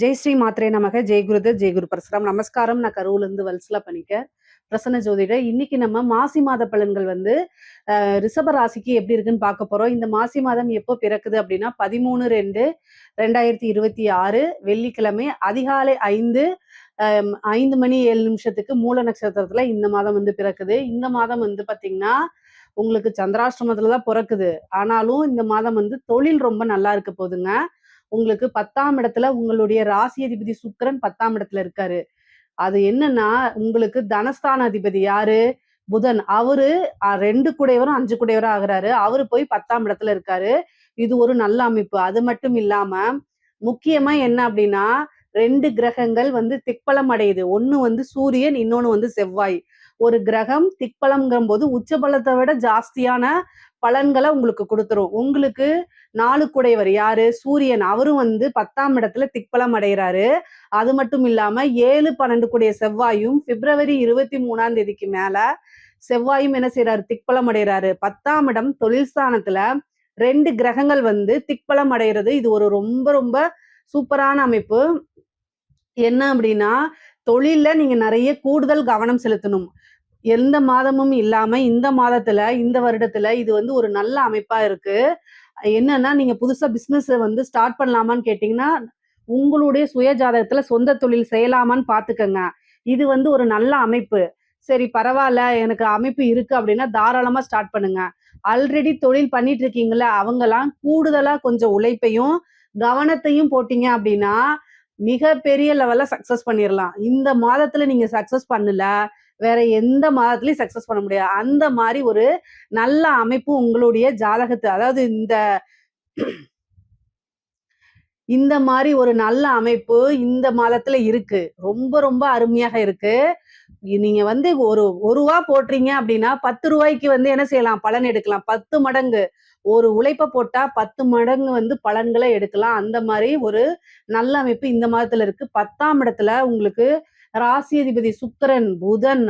ஜெய் ஸ்ரீ மாத்ரே நமக ஜெய் குருத ஜெய் குரு பரசுராம். நமஸ்காரம். நான் கருவுலேருந்து வல்சலா பண்ணிக்க பிரசன்ன ஜோதிட. இன்னைக்கு நம்ம மாசி மாத பலன்கள் வந்து ரிஷப ராசிக்கு எப்படி இருக்குன்னு பார்க்க போறோம். இந்த மாசி மாதம் எப்போ பிறக்குது அப்படின்னா பதிமூணு ரெண்டு ரெண்டாயிரத்தி இருபத்தி ஆறு வெள்ளிக்கிழமை அதிகாலை ஐந்து ஐந்து மணி ஏழு நிமிஷத்துக்கு மூல நட்சத்திரத்துல இந்த மாதம் வந்து பிறக்குது. இந்த மாதம் வந்து பாத்தீங்கன்னா உங்களுக்கு சந்திராஷ்டிரமத்துல தான் பிறக்குது. ஆனாலும் இந்த மாதம் வந்து தொழில் ரொம்ப நல்லா இருக்க போதுங்க. உங்களுக்கு பத்தாம் இடத்துல உங்களுடைய ராசி அதிபதி சுக்கிரன் பத்தாம் இடத்துல இருக்காரு. அது என்னன்னா உங்களுக்கு தனஸ்தான அதிபதி யாரு? புதன். அவரு ரெண்டு குடையவரும் அஞ்சு குடையவரும் ஆகுறாரு. அவரு போய் பத்தாம் இடத்துல இருக்காரு. இது ஒரு நல்ல அமைப்பு. அது மட்டும் இல்லாம முக்கியமா என்ன அப்படின்னா ரெண்டு கிரகங்கள் வந்து திக்பலம் அடையுது. ஒன்னு வந்து சூரியன் இன்னொன்னு வந்து செவ்வாய். ஒரு கிரகம் திக்பலம்ங்கிற போது உச்சபலத்தை விட ஜாஸ்தியான பலன்களை உங்களுக்கு கொடுத்துரும். உங்களுக்கு நாலு குடையவர் யாரு? சூரியன். அவரும் வந்து பத்தாம் இடத்துல திக்பலம் அடைகிறாரு. அது மட்டும் இல்லாம ஏழு பன்னெண்டு கூடிய செவ்வாயும் பிப்ரவரி இருபத்தி மூணாம் தேதிக்கு மேல செவ்வாயும் என்ன செய்யறாரு திக்பலம் அடைகிறாரு. பத்தாம் இடம் தொழில் ஸ்தானத்துல ரெண்டு கிரகங்கள் வந்து திக்பலம் அடைகிறது. இது ஒரு ரொம்ப ரொம்ப சூப்பரான அமைப்பு. என்ன அப்படின்னா தொழில நீங்க நிறைய கூடுதல் கவனம் செலுத்தணும். எந்த மாதமும் இல்லாம இந்த மாதத்துல இந்த வருடத்துல இது வந்து ஒரு நல்ல அமைப்பா இருக்கு. என்னன்னா நீங்க புதுசா பிசினஸ் வந்து ஸ்டார்ட் பண்ணலாமான்னு கேட்டீங்கன்னா உங்களுடைய சுய ஜாதகத்துல சொந்த தொழில் செய்யலாமான்னு பாத்துக்கங்க. இது வந்து ஒரு நல்ல அமைப்பு. சரி பரவாயில்ல எனக்கு அமைப்பு இருக்கு அப்படின்னா தாராளமா ஸ்டார்ட் பண்ணுங்க. ஆல்ரெடி தொழில் பண்ணிட்டு இருக்கீங்கல்ல அவங்கெல்லாம் கூடுதலா கொஞ்சம் உழைப்பையும் கவனத்தையும் போட்டீங்க அப்படின்னா மிகப்பெரிய லெவல்ல சக்சஸ் பண்ணிடலாம் இந்த மாதத்துல நீங்க சக்சஸ் பண்ணல வேற எந்த மாதத்துலயும் சக்சஸ் பண்ண முடியாது. அந்த மாதிரி ஒரு நல்ல அமைப்பு உங்களுடைய ஜாதகத்தை அதாவது இந்த இந்த மாதிரி ஒரு நல்ல அமைப்பு இந்த மாதத்துல இருக்கு. ரொம்ப ரொம்ப அருமையாக இருக்கு. நீங்க வந்து ஒரு ஒரு ரூபா போடுறீங்க அப்படின்னா பத்து ரூபாய்க்கு வந்து என்ன செய்யலாம்? பலன் எடுக்கலாம். பத்து மடங்கு. ஒரு உழைப்ப போட்டா பத்து மடங்கு வந்து பலன்களை எடுக்கலாம். அந்த மாதிரி ஒரு நல்ல அமைப்பு இந்த மாதத்துல இருக்கு. பத்தாம் இடத்துல உங்களுக்கு ராசி அதிபதி சுக்கிரன் புதன்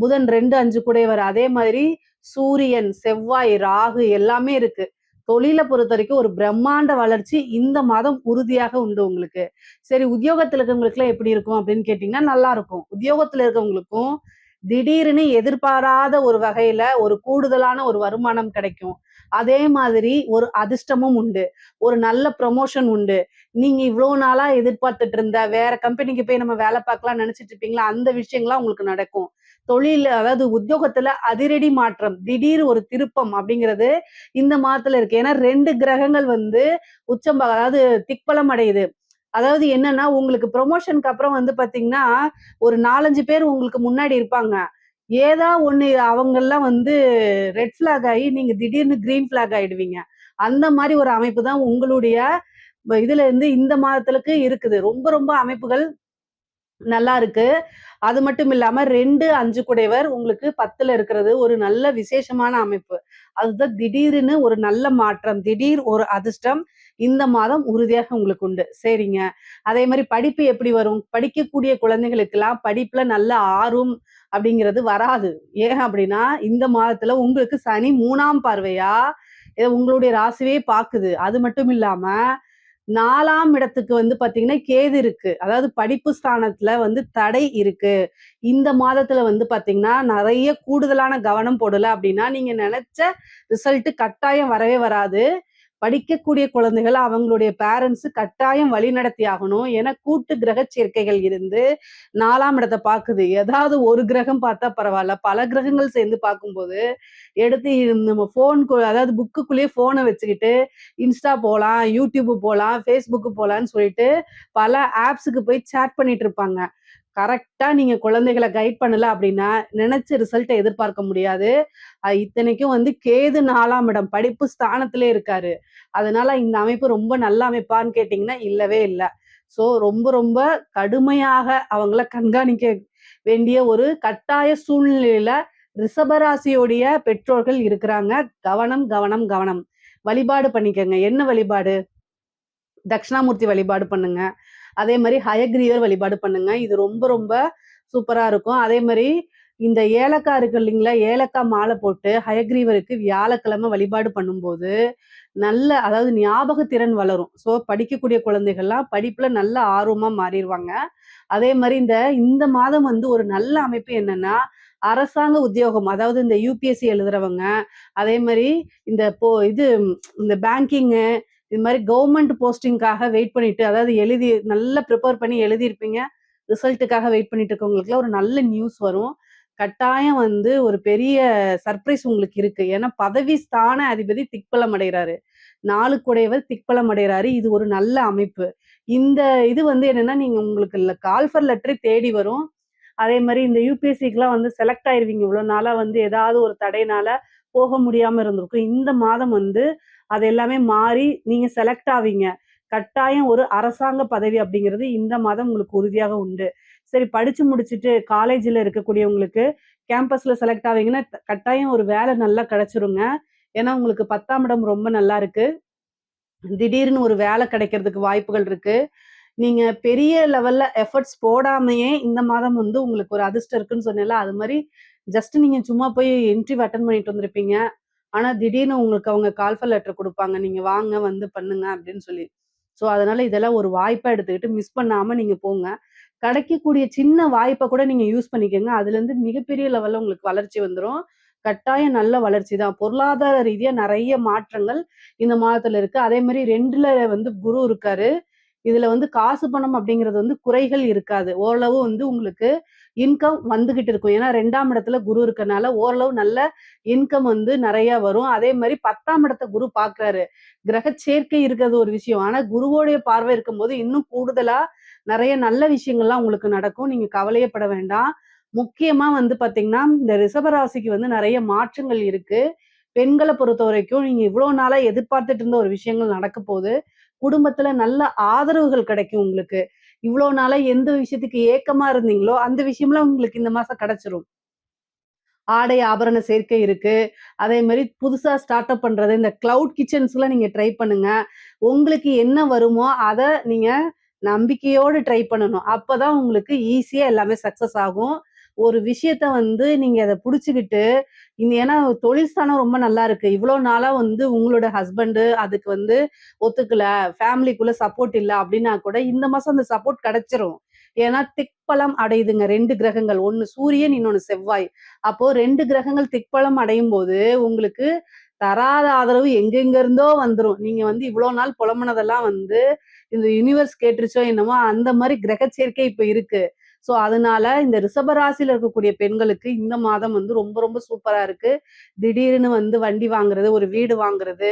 புதன் ரெண்டு அஞ்சு கூடையவர். அதே மாதிரி சூரியன் செவ்வாய் ராகு எல்லாமே இருக்கு. தொழிலை பொறுத்த வரைக்கும் ஒரு பிரம்மாண்ட வளர்ச்சி இந்த மாதம் உறுதியாக உண்டு உங்களுக்கு. சரி உத்தியோகத்துல இருக்கவங்களுக்குலாம் எப்படி இருக்கும் அப்படின்னு கேட்டீங்கன்னா நல்லா இருக்கும். உத்தியோகத்துல இருக்கவங்களுக்கும் திடீர்னு எதிர்பாராத ஒரு வகையில ஒரு கூடுதலான ஒரு வருமானம் கிடைக்கும். அதே மாதிரி ஒரு அதிர்ஷ்டமும் உண்டு. ஒரு நல்ல ப்ரமோஷன் உண்டு. நீங்க இவ்வளவு நாளா எதிர்பார்த்துட்டு இருந்த வேற கம்பெனிக்கு போய் நம்ம வேலை பார்க்கலாம் நினைச்சிட்டு இருப்பீங்களா? அந்த விஷயங்கள்லாம் உங்களுக்கு நடக்கும். தொழில் அதாவது உத்தியோகத்துல அதிரடி மாற்றம் திடீர் ஒரு திருப்பம் அப்படிங்கிறது இந்த மாதத்துல இருக்கு. ஏன்னா ரெண்டு கிரகங்கள் வந்து உச்சம் அதாவது திக்பலம் அடையுது. அதாவது என்னன்னா உங்களுக்கு ப்ரொமோஷனுக்கு அப்புறம் வந்து பாத்தீங்கன்னா ஒரு நாலஞ்சு பேர் உங்களுக்கு முன்னாடி இருப்பாங்க. ஏதா ஒண்ணு அவங்கெல்லாம் வந்து ரெட் ஃபிளாக் ஆகி நீங்க திடீர்னு கிரீன் ஃபிளாக் ஆயிடுவீங்க. அந்த மாதிரி ஒரு அமைப்பு தான் உங்களுடைய இதுல இருந்து இந்த மாதத்துக்கு இருக்குது. ரொம்ப ரொம்ப அமைப்புகள் நல்லா இருக்கு. அது மட்டும் இல்லாம ரெண்டு அஞ்சு குடைவர் உங்களுக்கு பத்துல இருக்கிறது ஒரு நல்ல விசேஷமான அமைப்பு. அதுதான் திடீர்னு ஒரு நல்ல மாற்றம் திடீர் ஒரு அதிர்ஷ்டம் இந்த மாதம் உறுதியாக உங்களுக்கு உண்டு. சரிங்க. அதே மாதிரி படிப்பு எப்படி வரும்? படிக்கக்கூடிய குழந்தைகளுக்கெல்லாம் படிப்புல நல்ல ஆர்வம் அப்படிங்கிறது வராது. ஏன் அப்படின்னா இந்த மாதத்துல உங்களுக்கு சனி மூணாம் பார்வையா உங்களுடைய ராசிவே பாக்குது அது மட்டும் இல்லாம நாலாம் இடத்துக்கு வந்து பாத்தீங்கன்னா கேது இருக்கு. அதாவது படிப்பு ஸ்தானத்துல வந்து தடை இருக்கு. இந்த மாதத்துல வந்து பாத்தீங்கன்னா நிறைய கூடுதலான கவனம் போடல அப்படின்னா நீங்க நினைச்ச ரிசல்ட் கட்டாயம் வரவே வராது. படிக்கக்கூடிய குழந்தைகள் அவங்களுடைய பேரண்ட்ஸ் கட்டாயம் வழி நடத்தி ஆகணும். ஏன்னா கூட்டு கிரக சேர்க்கைகள் இருந்து நாலாம் இடத்தை பார்க்குது. ஏதாவது ஒரு கிரகம் பார்த்தா பரவாயில்ல. பல கிரகங்கள் சேர்ந்து பார்க்கும்போது எடுத்து நம்ம ஃபோன் அதாவது புக்குக்குள்ளேயே ஃபோனை வச்சுக்கிட்டு இன்ஸ்டா போகலாம் யூடியூப் போகலாம் ஃபேஸ்புக்கு போகலான்னு சொல்லிட்டு பல ஆப்ஸுக்கு போய் சேட் பண்ணிட்டு இருப்பாங்க. கரெக்டா நீங்க குழந்தைகளை கைட் பண்ணல அப்படின்னா நினைச்ச ரிசல்ட்டை எதிர்பார்க்க முடியாது. இத்தனைக்கும் வந்து கேது நாலாம் இடம் படிப்பு ஸ்தானத்திலே இருக்காரு. அதனால இந்த அமைப்பு ரொம்ப நல்ல அமைப்பான்னு கேட்டிங்கன்னா இல்லவே இல்லை. ஸோ ரொம்ப ரொம்ப கடுமையாக அவங்கள கண்காணிக்க வேண்டிய ஒரு கட்டாய சூழ்நிலையில ரிஷபராசியோடைய பெற்றோர்கள் இருக்கிறாங்க. கவனம் கவனம் கவனம். வழிபாடு பண்ணிக்கங்க. என்ன வழிபாடு? தட்சிணாமூர்த்தி வழிபாடு பண்ணுங்க. அதே மாதிரி ஹயக்ரீவர் வழிபாடு பண்ணுங்க. இது ரொம்ப ரொம்ப சூப்பரா இருக்கும். அதே மாதிரி இந்த ஏலக்காய் இருக்கு இல்லைங்களா? ஏலக்காய் மாலை போட்டு ஹயக்ரீவருக்கு வியாழக்கிழமை வழிபாடு பண்ணும்போது நல்ல அதாவது ஞாபக திறன் வளரும். ஸோ படிக்கக்கூடிய குழந்தைகள்லாம் படிப்புல நல்ல ஆர்வமா மாறிடுவாங்க அதே மாதிரி இந்த இந்த மாதம் வந்து ஒரு நல்ல அமைப்பு என்னன்னா, அரசாங்க உத்தியோகம் அதாவது இந்த யூபிஎஸ்சி எழுதுறவங்க, அதே மாதிரி இந்த போ இது இந்த பேங்கிங்கு இது மாதிரி கவர்மெண்ட் போஸ்டிங்க்காக வெயிட் பண்ணிட்டு அதாவது எழுதி நல்லா ப்ரிப்பேர் பண்ணி எழுதியிருப்பீங்க. ரிசல்ட்டுக்காக வெயிட் பண்ணிட்டு இருக்கவங்களுக்குலாம் ஒரு நல்ல நியூஸ் வரும். கட்டாயம் வந்து ஒரு பெரிய சர்ப்ரைஸ் உங்களுக்கு இருக்கு. ஏன்னா பதவி ஸ்தான அதிபதி திக்பலம் அடைறாரு. 4 குடையவர் திக்பலம் அடைகிறாரு இது ஒரு நல்ல அமைப்பு. இந்த இது வந்து என்னன்னா, நீங்க உங்களுக்கு கால்ஃபர் லெட்டரே தேடி வரும். அதே மாதிரி இந்த யூபிஎஸ்சிக்குலாம் வந்து செலக்ட் ஆயிருவீங்க. இவ்வளோ நாளாக வந்து ஏதாவது ஒரு தடையினால போக முடியாம இருந்திருக்கும். இந்த மாதம் வந்து அது எல்லாமே மாறி நீங்க செலக்ட் ஆவீங்க. கட்டாயம் ஒரு அரசாங்க பதவி அப்படிங்கிறது இந்த மாதம் உங்களுக்கு உறுதியாக உண்டு. சரி படிச்சு முடிச்சுட்டு காலேஜில் இருக்கக்கூடியவங்களுக்கு கேம்பஸ்ல செலக்ட் ஆவீங்கன்னா, கட்டாயம் ஒரு வேலை நல்லா கிடைச்சிருங்க. ஏன்னா உங்களுக்கு 10ஆம் இடம் ரொம்ப நல்லா இருக்கு. திடீர்னு ஒரு வேலை கிடைக்கிறதுக்கு வாய்ப்புகள் இருக்கு. நீங்க பெரிய லெவல்ல எஃபர்ட்ஸ் போடாமையே இந்த மாதம் வந்து உங்களுக்கு ஒரு அதிர்ஷ்டம் இருக்குன்னு சொன்னேன்ல, அது மாதிரி ஜஸ்ட் நீங்க சும்மா போய் இன்டர்வியூ அட்டன் பண்ணிட்டு வந்திருப்பீங்க. ஆனா திடீர்னு உங்களுக்கு அவங்க கால்ஃபர் லெட்டர் கொடுப்பாங்க நீங்க வாங்க வந்து பண்ணுங்க அப்படின்னு சொல்லி. ஸோ அதனால இதெல்லாம் ஒரு வாய்ப்பா எடுத்துக்கிட்டு மிஸ் பண்ணாம நீங்க போங்க. கிடைக்கக்கூடிய சின்ன வாய்ப்பை கூட நீங்க யூஸ் பண்ணிக்கங்க. அதுலேருந்து மிகப்பெரிய லெவல்ல உங்களுக்கு வளர்ச்சி வந்துடும் கட்டாயம் நல்ல வளர்ச்சி தான். பொருளாதார ரீதியா நிறைய மாற்றங்கள் இந்த மாதத்துல இருக்கு. அதே மாதிரி ரெண்டுல வந்து குரு இருக்காரு. இதுல வந்து காசு பணம் அப்படிங்கிறது வந்து குறைகள் இருக்காது. ஓரளவு வந்து உங்களுக்கு இன்கம் வந்துகிட்டு இருக்கும். ஏன்னா ரெண்டாம் இடத்துல குரு இருக்கனால ஓரளவு நல்ல இன்கம் வந்து நிறைய வரும். அதே மாதிரி பத்தாம் இடத்த குரு பாக்குறாரு கிரக சேர்க்கை இருக்கிறது ஒரு விஷயம். ஆனா குருவோடைய பார்வை இருக்கும்போது இன்னும் கூடுதலா நிறைய நல்ல விஷயங்கள்லாம் உங்களுக்கு நடக்கும். நீங்க கவலையப்பட வேண்டாம். முக்கியமா வந்து பார்த்தீங்கன்னா, இந்த ரிஷபராசிக்கு வந்து நிறைய மாற்றங்கள் இருக்கு. பெண்களை பொறுத்த வரைக்கும் நீங்க இவ்வளோ நாளா எதிர்பார்த்துட்டு இருந்த ஒரு விஷயங்கள் நடக்க போகுது குடும்பத்துல நல்ல ஆதரவுகள் கிடைக்கும் உங்களுக்கு. இவ்வளோ நாளா எந்த விஷயத்துக்கு ஏக்கமா இருந்தீங்களோ, அந்த விஷயம்லாம் உங்களுக்கு இந்த மாசம் கிடைச்சிரும். ஆடை ஆபரண சேர்க்கை இருக்கு. அதே மாதிரி புதுசா ஸ்டார்ட் அப் பண்றது, இந்த கிளவுட் கிச்சன்ஸ்லாம் நீங்க ட்ரை பண்ணுங்க. உங்களுக்கு என்ன வருமோ, அதை நீங்க நம்பிக்கையோடு ட்ரை பண்ணணும். அப்பதான் உங்களுக்கு ஈஸியா எல்லாமே சக்சஸ் ஆகும். ஒரு விஷயத்த வந்து நீங்க அதை புடிச்சுக்கிட்டு, இந்த ஏன்னா தொழில் ஸ்தானம் ரொம்ப நல்லா இருக்கு. இவ்வளோ நாளா வந்து உங்களோட ஹஸ்பண்டு அதுக்கு வந்து ஒத்துக்கல, ஃபேமிலிக்குள்ள சப்போர்ட் இல்ல அப்படின்னா கூட, இந்த மாசம் அந்த சப்போர்ட் கிடைச்சிரும். ஏன்னா திக்பலம் அடையுதுங்க ரெண்டு கிரகங்கள். ஒன்னு சூரியன், இன்னொன்னு செவ்வாய். அப்போ ரெண்டு கிரகங்கள் திக்பலம் அடையும்போது, உங்களுக்கு தராத ஆதரவு எங்கெங்க இருந்தோ வந்துடும் நீங்க வந்து இவ்வளோ நாள் புலம்புனதெல்லாம் வந்து இந்த யுனிவர்ஸ் கேட்டுருச்சோ என்னமோ, அந்த மாதிரி கிரக சேர்க்கை இப்ப இருக்கு. ஸோ அதனால இந்த ரிஷபராசியில் இருக்கக்கூடிய பெண்களுக்கு இந்த மாதம் வந்து ரொம்ப ரொம்ப சூப்பராக இருக்கு. திடீர்னு வந்து வண்டி வாங்குறது, ஒரு வீடு வாங்குறது,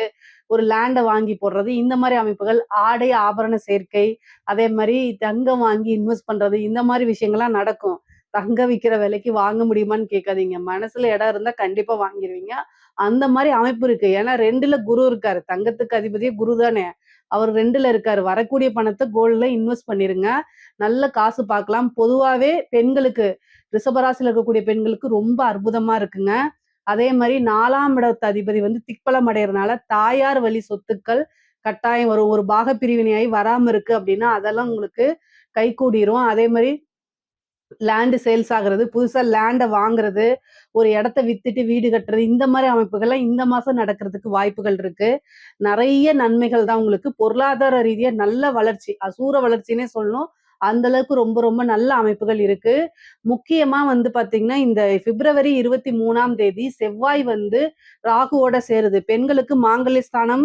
ஒரு லேண்டை வாங்கி போடுறது, இந்த மாதிரி அமைப்புகள், ஆடை ஆபரண சேர்க்கை, அதே மாதிரி தங்கம் வாங்கி இன்வெஸ்ட் பண்றது, இந்த மாதிரி விஷயங்கள்லாம் நடக்கும். தங்கம் விற்கிற விலைக்கு வாங்க முடியுமான்னு கேட்காதீங்க. மனசுல இடம் இருந்தா கண்டிப்பா வாங்கிடுவீங்க அந்த மாதிரி அமைப்பு இருக்கு. ஏன்னா ரெண்டுல குரு இருக்காரு. தங்கத்துக்கு அதிபதியே குரு தானே! அவர் ரெண்டுல இருக்காரு. வரக்கூடிய பணத்தை கோல்ட்ல இன்வெஸ்ட் பண்ணிருங்க. நல்ல காசு பார்க்கலாம். பொதுவாகவே பெண்களுக்கு ரிஷபராசியில் இருக்கக்கூடிய பெண்களுக்கு ரொம்ப அற்புதமா இருக்குங்க. அதே மாதிரி நாலாம் இடத்து அதிபதி வந்து திக்பலம் அடையறனால, தாயார் வழி சொத்துக்கள் கட்டாயம் வரும். ஒரு பாக பிரிவினையாகி வராம இருக்கு அப்படின்னா அதெல்லாம் உங்களுக்கு கை கூடிரும் அதே மாதிரி லேண்டு சேல்ஸ் ஆகுறது, புதுசா லேண்டை வாங்குறது, ஒரு இடத்த வித்துட்டு வீடு கட்டுறது, இந்த மாதிரி அமைப்புகள்லாம் இந்த மாசம் நடக்கிறதுக்கு வாய்ப்புகள் இருக்கு. நிறைய நன்மைகள் தான் உங்களுக்கு. பொருளாதார ரீதியாக நல்ல வளர்ச்சி, அசூர வளர்ச்சினே சொல்லணும். அந்த அளவுக்கு ரொம்ப ரொம்ப நல்ல அமைப்புகள் இருக்கு. முக்கியமா வந்து பார்த்தீங்கன்னா, இந்த பிப்ரவரி 23ஆம் தேதி செவ்வாய் வந்து ராகுவோட சேருது. பெண்களுக்கு மாங்கல்ய ஸ்தானம்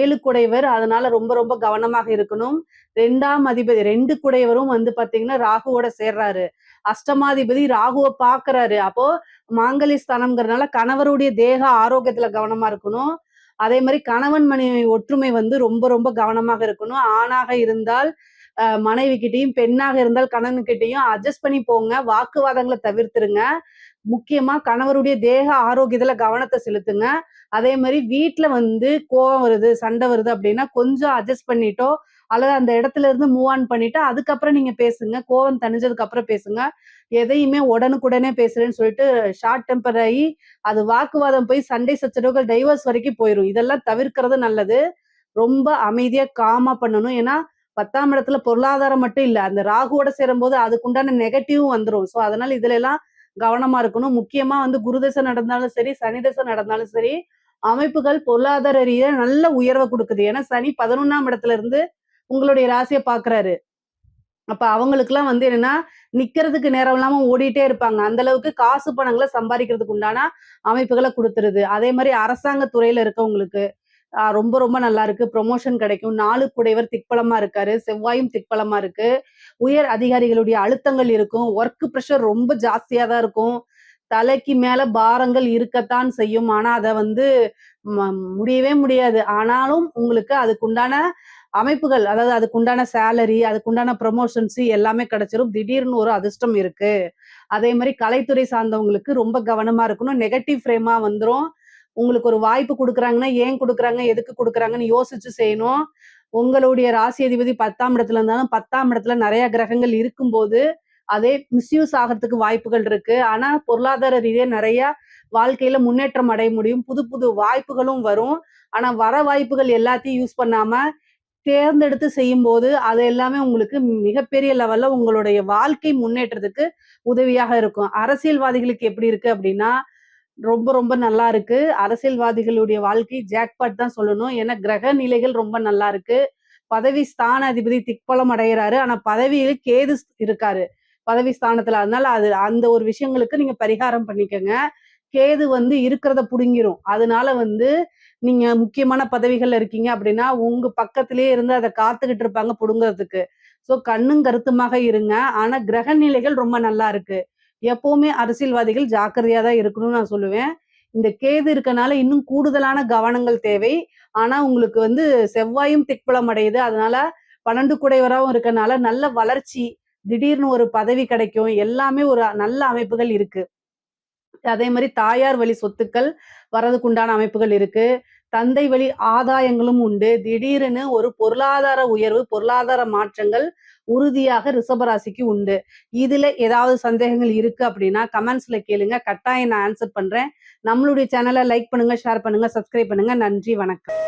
ஏழு குடைவர் அதனால ரொம்ப ரொம்ப கவனமாக இருக்கணும். ரெண்டாம் அதிபதி ரெண்டு குடையவரும் வந்து பாத்தீங்கன்னா ராகுவோட சேர்றாரு. அஷ்டமாதிபதி ராகுவ பாக்குறாரு அப்போ மாங்கலி ஸ்தானம்ங்கிறனால கணவருடைய தேக ஆரோக்கியத்துல கவனமா இருக்கணும். அதே மாதிரி கணவன் மனைவி ஒற்றுமை வந்து ரொம்ப ரொம்ப கவனமாக இருக்கணும். ஆணாக இருந்தால் மனைவி கிட்டையும் பெண்ணாக இருந்தால் கணவன்கிட்டயும் அட்ஜஸ்ட் பண்ணி போங்க. வாக்குவாதங்களை தவிர்த்துருங்க. முக்கியமா கணவருடைய தேக ஆரோக்கியத்துல கவனத்தை செலுத்துங்க. அதே மாதிரி வீட்டுல வந்து கோவம் வருது, சண்டை வருது அப்படின்னா கொஞ்சம் அட்ஜஸ்ட் பண்ணிட்டோ, அல்லது அந்த இடத்துல இருந்து மூவ் ஆன் பண்ணிட்டு, அதுக்கப்புறம் நீங்க பேசுங்க. கோவம் தணிஞ்சதுக்கு அப்புறம் பேசுங்க. எதையுமே உடனுக்குடனே பேசுறேன்னு சொல்லிட்டு ஷார்ட் டெம்பர் ஆகி அது வாக்குவாதம் போய் சண்டை சச்சரவுகள், டைவர்ஸ் வரைக்கும் போயிடும் இதெல்லாம் தவிர்க்கிறது நல்லது. ரொம்ப அமைதியா, காமா பண்ணணும். ஏன்னா 10ஆம் இடத்துல பொருளாதாரம் மட்டும் இல்ல. அந்த ராகுவோட சேரும்போது அதுக்குண்டான நெகட்டிவும் வந்துடும் ஸோ அதனால இதுல எல்லாம் கவனமா இருக்கணும். முக்கியமா வந்து குருதசை நடந்தாலும் சரி, சனி தசை நடந்தாலும் சரி, அமைப்புகள் பொருளாதார ரீதியா நல்ல உயர்வை கொடுக்குது ஏன்னா சனி 11ஆம் இடத்துல இருந்து உங்களுடைய ராசியை பாக்குறாரு அப்ப அவங்களுக்குலாம் வந்து என்னன்னா, நிக்கிறதுக்கு நேரம் இல்லாம ஓடிட்டே இருப்பாங்க. அந்த அளவுக்கு காசு பணங்களை சம்பாதிக்கிறதுக்கு உண்டான அமைப்புகளை கொடுத்துருது அதே மாதிரி அரசாங்க துறையில இருக்கவங்களுக்கு ரொம்ப ரொம்ப நல்லா இருக்கு. ப்ரொமோஷன் கிடைக்கும். நாலு குடைவர் திக்பலமா இருக்காரு. செவ்வாயும் திக்பலமா இருக்கு. உயர் அதிகாரிகளுடைய அழுத்தங்கள் இருக்கும். ஒர்க் ப்ரெஷர் ரொம்ப ஜாஸ்தியா தான் இருக்கும். தலைக்கு மேல பாரங்கள் இருக்கத்தான் செய்யும். ஆனா, அதை வந்து முடியவே முடியாது. ஆனாலும் உங்களுக்கு அதுக்குண்டான அமைப்புகள், அதாவது அதுக்குண்டான சேலரி, அதுக்குண்டான ப்ரொமோஷன்ஸ் எல்லாமே கிடைச்சிரும். திடீர்னு ஒரு அதிர்ஷ்டம் இருக்கு. அதே மாதிரி கலைத்துறை சார்ந்தவங்களுக்கு ரொம்ப கவனமா இருக்கணும். நெகட்டிவ் ஃப்ரேமா வந்துரும். உங்களுக்கு ஒரு வாய்ப்பு குடுக்குறாங்கன்னா, ஏன் குடுக்குறாங்க? எதுக்கு குடுக்குறாங்கன்னு யோசிச்சு செய்யணும். உங்களுடைய ராசி அதிபதி 10ஆம் இடத்துல இருந்தாலும் 10ஆம் இடத்துல நிறைய கிரகங்கள் இருக்கும்போது, அதே மிஸ்யூஸ் ஆகிறதுக்கு வாய்ப்புகள் இருக்கு. ஆனா, பொருளாதார ரீதியா நிறைய வாழ்க்கையில முன்னேற்றம் அடைய முடியும். புது புது வாய்ப்புகளும் வரும். ஆனா, வர வாய்ப்புகள் எல்லாத்தையும் யூஸ் பண்ணாம, தேர்ந்தெடுத்து செய்யும் போது அது எல்லாமே உங்களுக்கு மிகப்பெரிய லெவல்ல உங்களுடைய வாழ்க்கை முன்னேற்றத்துக்கு உதவியாக இருக்கும். அரசியல்வாதிகளுக்கு எப்படி இருக்கு அப்படின்னா ரொம்ப ரொம்ப நல்லா இருக்கு. அரசியல்வாதிகளுடைய வாழ்க்கை ஜாக்பாட் தான் சொல்லணும். ஏன்னா, கிரக நிலைகள் ரொம்ப நல்லா இருக்கு. பதவி ஸ்தான அதிபதி திக்பலம் அடைகிறாரு ஆனா, பதவியில் கேது ஸ் இருக்காரு. பதவி ஸ்தானத்துல. அதனால அது அந்த ஒரு விஷயங்களுக்கு நீங்க பரிகாரம் பண்ணிக்கோங்க கேது வந்து இருக்கிறத புடுங்கிரும். அதனால வந்து நீங்க முக்கியமான பதவிகள்ல இருக்கீங்க அப்படின்னா உங்க பக்கத்திலேயே இருந்து அதை காத்துக்கிட்டு இருப்பாங்க புடுங்கிறதுக்கு ஸோ கண்ணும் கருத்துமாக இருங்க. ஆனா, கிரக நிலைகள் ரொம்ப நல்லா இருக்கு. எப்பவுமே அரசியல்வாதிகள் ஜாக்கிரதையா தான் இருக்கணும்னு நான் சொல்லுவேன். இந்த கேது இருக்கனால இன்னும் கூடுதலான கவனங்கள் தேவை. ஆனா, உங்களுக்கு வந்து செவ்வாயும் திக்பலம் அடையுது. அதனால பன்னெண்டு குடைவராகவும் இருக்கனால நல்ல வளர்ச்சி, திடீர்னு ஒரு பதவி கிடைக்கும். எல்லாமே ஒரு நல்ல அமைப்புகள் இருக்கு. அதே மாதிரி தாயார் வழி சொத்துக்கள் வரதுக்குண்டான அமைப்புகள் இருக்கு. தந்தை வழி ஆதாயங்களும் உண்டு. திடீரென ஒரு பொருளாதார உயர்வு, பொருளாதார மாற்றங்கள் உறுதியாக ரிஷபராசிக்கு உண்டு. இதுல ஏதாவது சந்தேகங்கள் இருக்கு அப்படின்னா கமெண்ட்ஸ்ல கேளுங்க. கட்டாயம் நான் ஆன்சர் பண்றேன். நம்மளுடைய சேனலை லைக் பண்ணுங்க, ஷேர் பண்ணுங்க, சப்ஸ்கிரைப் பண்ணுங்க. நன்றி, வணக்கம்.